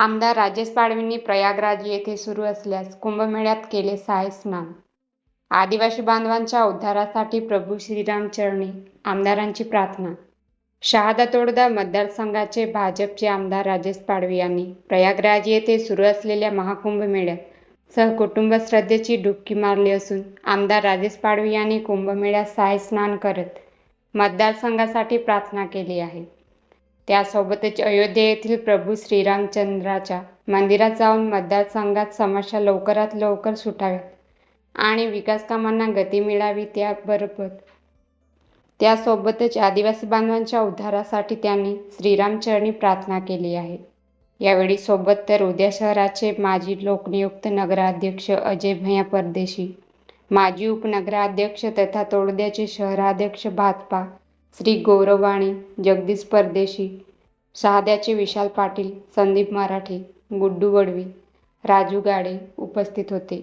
आमदार राजेश पाडवींनी प्रयागराज येथे सुरू असल्यास कुंभमेळ्यात केले साय स्नान. आदिवासी बांधवांच्या उद्धारासाठी प्रभू श्रीरामचरणी आमदारांची प्रार्थना. शहादा तोडदा मतदारसंघाचे भाजपचे आमदार राजेश पाडवी यांनी प्रयागराज येथे सुरू असलेल्या महाकुंभ मेळ्यात सहकुटुंब श्रद्धेची डुबकी मारली असून आमदार राजेश पाडवी यांनी कुंभमेळ्यात साय स्नान करत मतदारसंघासाठी प्रार्थना केली आहे. त्यासोबतच अयोध्या येथील प्रभू श्रीरामचंद्राच्या मंदिरात जाऊन मतदारसंघात समस्या लवकरात लवकर सुटाव्यात आणि विकास कामांना गती मिळावी त्याबरोबर. त्यासोबतच आदिवासी बांधवांच्या उद्धारासाठी त्यांनी श्रीरामचरणी प्रार्थना केली आहे. यावेळी सोबत तर उद्या शहराचे माजी लोकनियुक्त नगराध्यक्ष अजय भैया परदेशी माजी उपनगराध्यक्ष तथा तोडद्याचे शहराध्यक्ष भाजपा श्री गौरवाणी जगदीश परदेशी शहाद्याचे विशाल पाटील संदीप मराठे गुड्डू वडवी राजू गाडे उपस्थित होते.